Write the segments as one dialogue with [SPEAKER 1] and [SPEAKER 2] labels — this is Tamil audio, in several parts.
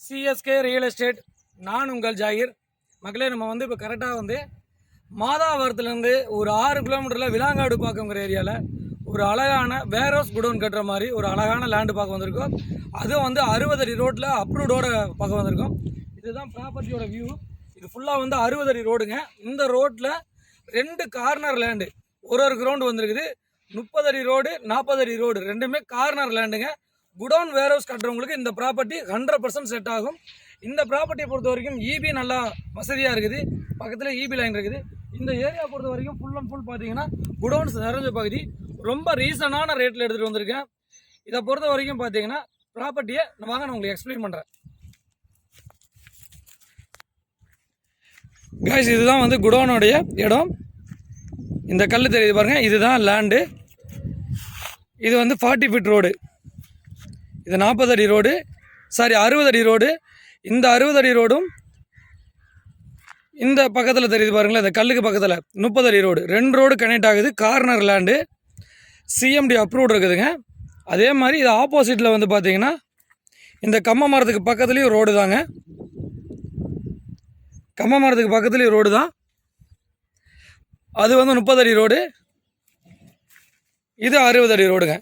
[SPEAKER 1] சிஎஸ்கே ரியல் எஸ்டேட் நான் உங்கள் ஜாகிர். மக்களே நம்ம வந்து இப்போ கரெக்டாக வந்து மாதாவரத்துலேருந்து ஒரு ஆறு கிலோமீட்டரில் விலாங்காடு பார்க்கங்கிற ஏரியாவில் ஒரு அழகான வேரோஸ் குடோன் கட்டுற மாதிரி ஒரு அழகான லேண்டு பார்க்க வந்திருக்கோம். அதுவும் வந்து அறுபது அடி ரோட்டில் அப்ரூவ்டோட பார்க்க வந்திருக்கோம். இதுதான் ப்ராப்பர்ட்டியோட வியூ இது ஃபுல்லாக வந்து அறுபது அடி ரோடுங்க இந்த ரோட்டில் ரெண்டு கார்னர் லேண்டு ஒரு ஒரு கிரவுண்டு வந்திருக்குது. முப்பது அடி ரோடு நாற்பது அடி ரோடு ரெண்டுமே கார்னர் லேண்டுங்க குடோன் வேர் ஹவுஸ் கட்டுறவங்களுக்கு இந்த ப்ராப்பர்ட்டி ஹண்ட்ரட் பர்சன்ட் செட் ஆகும். இந்த ப்ராப்பர்ட்டியை பொறுத்த வரைக்கும் இபி நல்லா வசதியாக இருக்குது. பக்கத்தில் இபி லைன் இருக்குது. இந்த ஏரியா பொறுத்த வரைக்கும் ஃபுல் அண்ட் ஃபுல் பார்த்தீங்கன்னா குடோன்ஸ் நிறைஞ்ச பகுதி. ரொம்ப ரீசனான ரேட்டில் எடுத்துகிட்டு வந்திருக்கேன். இதை பொறுத்த வரைக்கும் பார்த்தீங்கன்னா ப்ராப்பர்ட்டியை வாங்க நான் உங்களுக்கு எக்ஸ்பிளைன் பண்ணுறேன் கைஸ் இதுதான் வந்து குடோனுடைய இடம். இந்த கல் தெரியுது பாருங்கள் இதுதான் லேண்டு இது வந்து ஃபார்ட்டி ஃபீட் ரோடு இது நாற்பது அடி ரோடு. சாரி அறுபது அடி ரோடு. இந்த அறுபது அடி ரோடும் இந்த பக்கத்தில் தெரியுது பாருங்களேன் இந்த கல்லுக்கு பக்கத்தில். முப்பது அடி ரோடு. ரெண்டு ரோடு கனெக்ட் ஆகுது. கார்னர் லேண்டு சிஎம்டி அப்ரூவ்டு இருக்குதுங்க. அதே மாதிரி இது ஆப்போசிட்டில் வந்து பார்த்தீங்கன்னா இந்த கம்ம மரத்துக்கு பக்கத்துலேயும் ரோடு தாங்க. கம்ம மரத்துக்கு பக்கத்துலேயும் ரோடு தான். அது வந்து முப்பது அடி ரோடு. இது அறுபது அடி ரோடுங்க.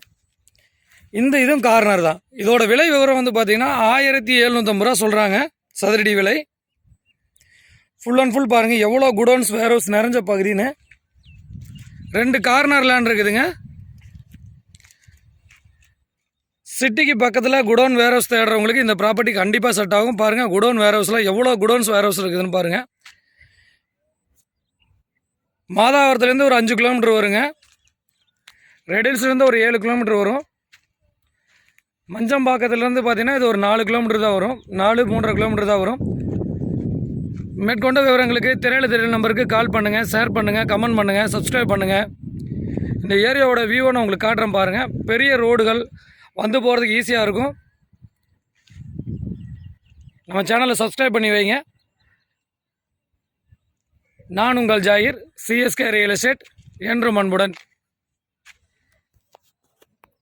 [SPEAKER 1] இந்த இதுவும் கார்னர் தான். இதோட விலை விவரம் வந்து பார்த்தீங்கன்னா ஆயிரத்தி எழுநூற்றம்பது ரூபா சொல்கிறாங்க சதுரடி விலை. ஃபுல் அண்ட் ஃபுல் பாருங்கள் எவ்வளோ குடோன்ஸ் வேர் ஹவுஸ் நிறைஞ்ச பகுதின்னு. ரெண்டு கார்னர் லேண்ட் இருக்குதுங்க. சிட்டிக்கு பக்கத்தில் குடோன் வேர் ஹவுஸ் தேடுறவங்களுக்கு இந்த ப்ராப்பர்ட்டி கண்டிப்பாக செட் ஆகும். பாருங்கள் குடோன் வேர் ஹவுஸில் எவ்வளோ குடோன்ஸ் வேர் ஹவுஸ் இருக்குதுன்னு பாருங்கள் மாதாவரத்துலேருந்து ஒரு அஞ்சு கிலோமீட்டர் வருங்க. ரெடில்ஸ்லேருந்து ஒரு ஏழு கிலோமீட்டர் வரும். மஞ்சம்பாக்கத்துலேருந்து பார்த்தீங்கன்னா இது ஒரு நாலு கிலோமீட்டர் தான் வரும். நாலு மூன்றரை கிலோமீட்டர் தான் வரும். மேற்கொண்ட விவரங்களுக்கு திரையில திரையில நம்பருக்கு கால் பண்ணுங்கள் ஷேர் பண்ணுங்கள் கமெண்ட் பண்ணுங்கள் சப்ஸ்கிரைப் பண்ணுங்கள் இந்த ஏரியாவோட வியூவை நான் உங்களுக்கு காட்டுறேன் பாருங்கள் பெரிய ரோடுகள் வந்து போகிறதுக்கு ஈஸியாக இருக்கும். நம்ம சேனலை சப்ஸ்கிரைப் பண்ணி வைங்க. நான் உங்கள் ஜாகிர் சிஎஸ்கே ரியல் எஸ்டேட் என்றும் அன்புடன்.